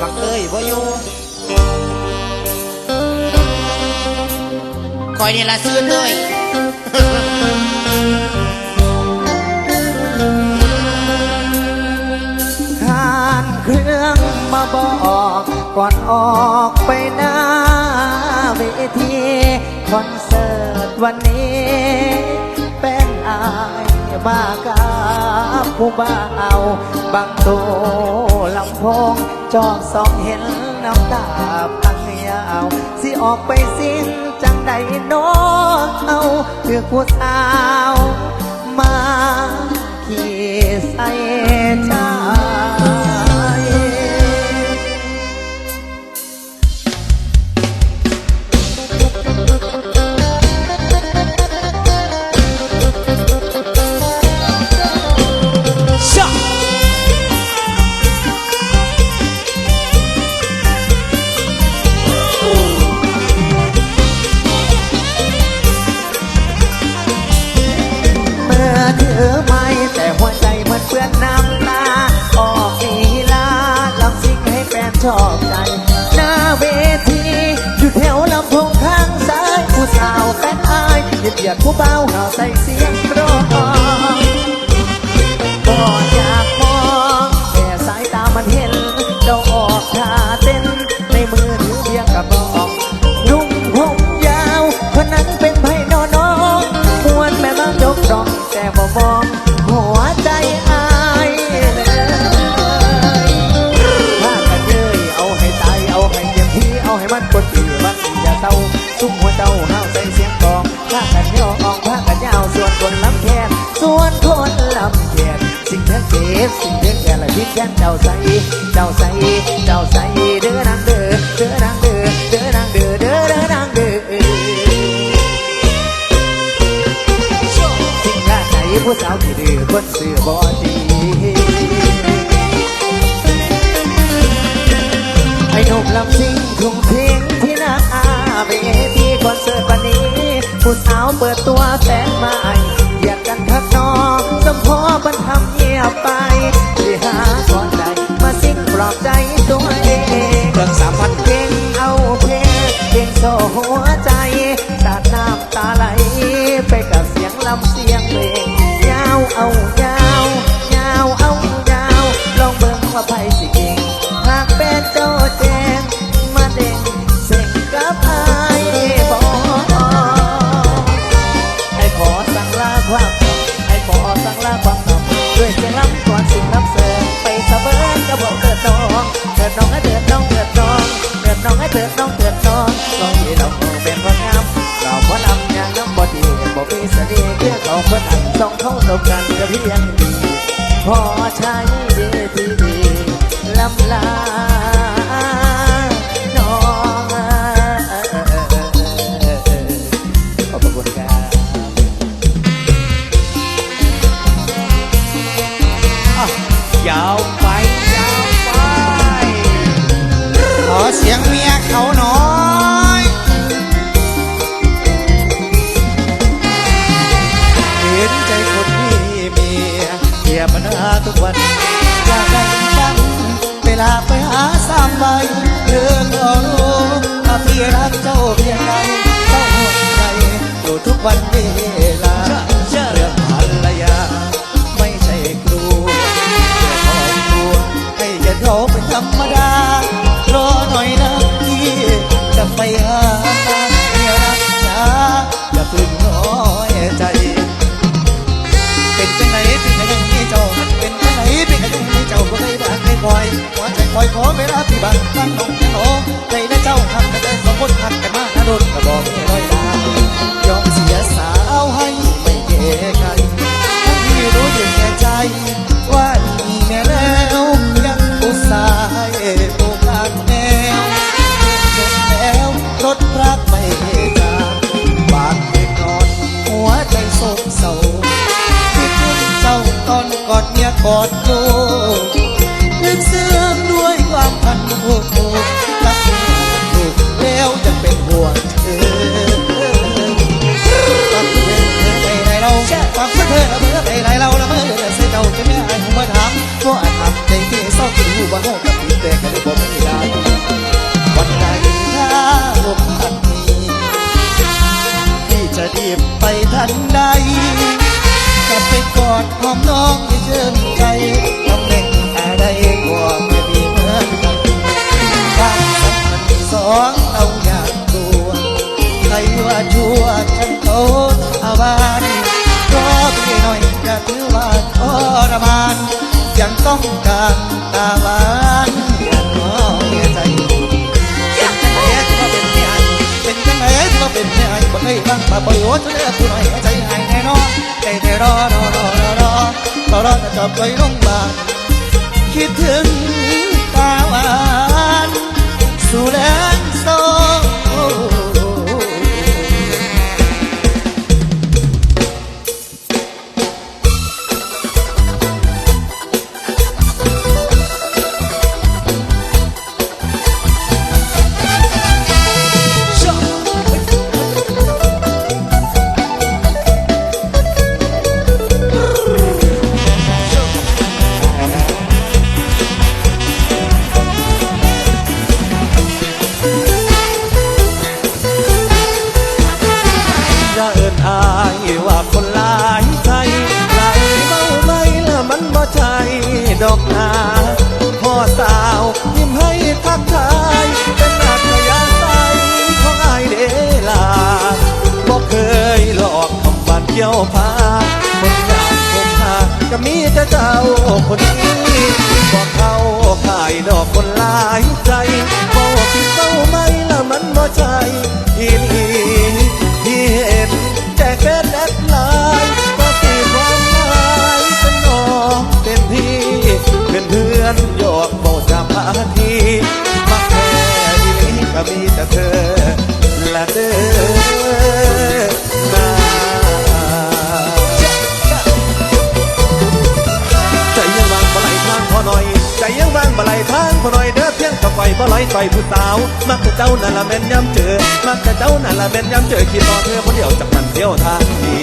บักเอ้ยบ่อยู่คอยนี่ละซื้อเลยทานเครื่องมาบอกก่อนออกไปหน้าเวทีคอนเสิร์ตวันนี้เป็นอาย มากาผู้บ้าเอาบางโตลำโพงจอกสองเห็นน้ำตาพังยาวสิออกไปสิ้นจังใดโน้เอาเพื่อผู้สาวมาขี่ใส่ใจช เหยียดผู้เบาเห่าใส่เสียงร้องก็อยากมองแค่สายตามันเห็นเราออกท่าเต้น ในมือถือเบียร์กระบอกนุ่งผมยาวคนนั้นเป็นไผ่นอนน้องมวนแม่บ้างยกดองแต่บ่มองหัวใจอายถ้ากันเลยเอาให้ตายเอาให้เต็มที่เอาให้มันปวดปีมันอย่าเศร้าซุ้มหัวเจ้าห้า สิ่งเท่แก่ละพิษแค้นเจ้าใส่เจ้าใส่เจ้าใส่เด้อนางเด้อเด้อนางเด้อเด้อนางเด้อเด้อเด้อนางเด้อสิ่งหน้าไหนผู้สาวที่ดื้อคนสื่อบอดีไอ้หนุ่มลำซิ่งทุ่งเพลงที่หน้าอาเวทีคอนเสิร์ตวันนี้ผู้สาวเปิดตัวแสนใหม่เหยียดกันทักนอสมพอบันทำ เงียบไปที่หาก่อนใดมาซิ่งปลอบใจตัวเองเครื่องสามพันเพลงเอาเพลงเพลงโซหัว เรากัน ที่บ้านบ้านน้องแค่หนอใจและเจ้าหักกันได้สองคนหักกันมากนะโดนกระบอกให้อยลายอมเสียสาวให้ไม่เกไกลทั้งที่รู้อยู่แก่ใจ ว่ามีแม่แล้วยังอุตส่าห์ให้โอกาสแนวเสร็จแล้วรถรักไม่จางบาดเจ็บนอนหัวใจโศกเศร้าคิดถึงเศร้าตอนกอดเมียกอด ชื่นใจตำแหน่งอะไรก็ไม่ดีเหมือนกันความสัมพันธ์สองเราอยากตัวใครว่าชั่วฉันโทษอาบานรอพี่หน่อยจะถือว่าทรมานยังต้องการตาหวานอย่าน้อยใจเป็นจังไงที่ว่าเป็นเมียเป็นจังไงที่ว่าเป็นเมียบ่เคยฟังมาบ่อยโอ้ช่วยเลือผู้หน่อยใจ นอนใจเธอรอรอรอรอรอรอรอจะจบไปโรงพยาบาลคิดถึงตาหวานสู่แลง ยวพาคนงามคมหาก็มีแต่เจ้าคนนี้บอกเขาขายดอกคนหลายใจบอกที่เศร้าไม่ละมันบ่ใจอีหลีที่เห็นแจกเฟซแอดไลน์ก็ตีความหมายเป็นน้องเป็นพี่เป็นเพื่อนย เพียงกับไฟบ่ไหลไฟผู้สาว มักแต่เจ้านั่นละแม่นย้ำเจอ มักแต่เจ้านั่นละแม่นย้ำเจอคิดต่อเธอคนเดียวจากนั้นเที่ยวทางนี้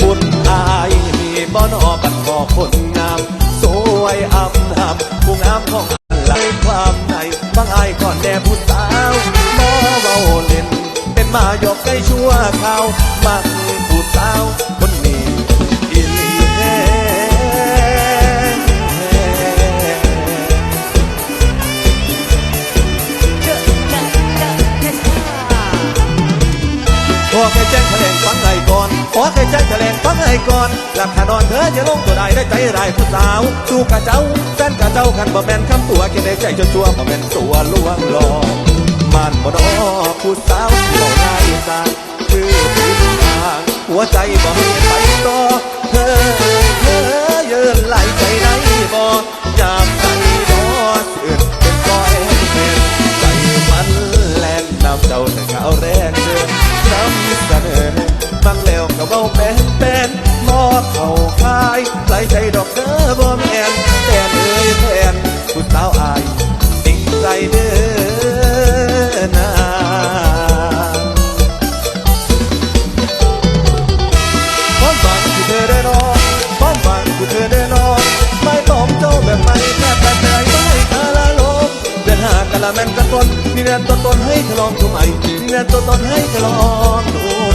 บุญอายมีบ่นอบัดขอคนงาม สวยอำหำผู้งามของอันไหลความในบางอายก่อนแด่ผู้สาวบ่เว้าเล่น เป็นมายกใกล้ชั่วข่าวมักผู้สาวคน หลับขานอนเธอจะลงตัวใดได้ใจรายผู้สาวสู้กับเจ้าแฟนกับเจ้าคันบ่แม่นคำตัวแค่ได้ใจชั่วบ่แม่นตัวลวงหลอกมันบ่ดอผู้สาวที่บ่ได้สางคือผิดทางหัวใจบ่ให้ไปต่อเธอเธอเยินไหลใจได้บ่ยามใจดอสื่นเป็นก้อยเป็นใจมันแล่นนำเจ้าแต่เขาแรกเดินนำเสนอฟังแล้วก็เบาเป็นเป็นมอ เขาคายไหลใจดอกเด้อบ่แม่นแทนเอ้ยแทนผู้สาวอายจริงใจเด้อนาความฝันที่เธอได้นอนความฝันที่เธอได้นอนไม่ต้องเจ้าแบบไม่แค่แต่ใจไม่คาละลมเดินหากะละแม่นกันต้นมีแรงต้นต้นให้เธอลองดูใหม่มีแรงต้นต้นให้เธอลองดู